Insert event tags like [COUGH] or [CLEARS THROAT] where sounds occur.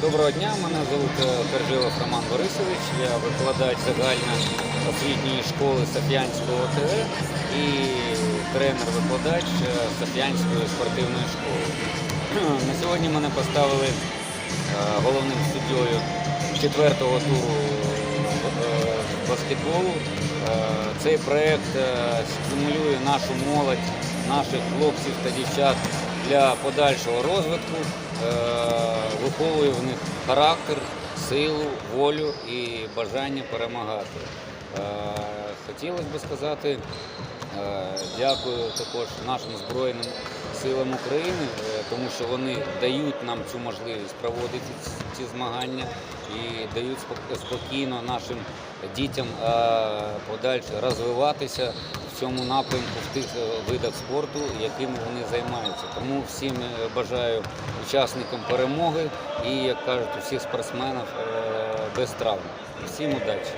Доброго дня, мене звуть е, Пержилов Роман Борисович, я викладач загальноосвітньої школи Сап'янського ОТГ і тренер-викладач е, Сап'янської спортивної школи. [CLEARS THROAT] На сьогодні мене поставили е, головним суддєю четвертого туру е, баскетболу. Е, Цей проєкт е, стимулює нашу молодь, наших хлопців та дівчат для подальшого розвитку, е, виховує в них характер, силу, волю і бажання перемагати. Е, Хотілося б сказати, дякую також нашим Збройним силам України, е, тому що вони дають нам цю можливість проводити ці- змагання і дають спокійно нашим дітям е, подальше розвиватися в цьому напрямку в тих е, видах спорту, якими вони займаються. Тому всім е, бажаю учасникам перемоги і, як кажуть, усіх спортсменів е, без травм. Всім удачі!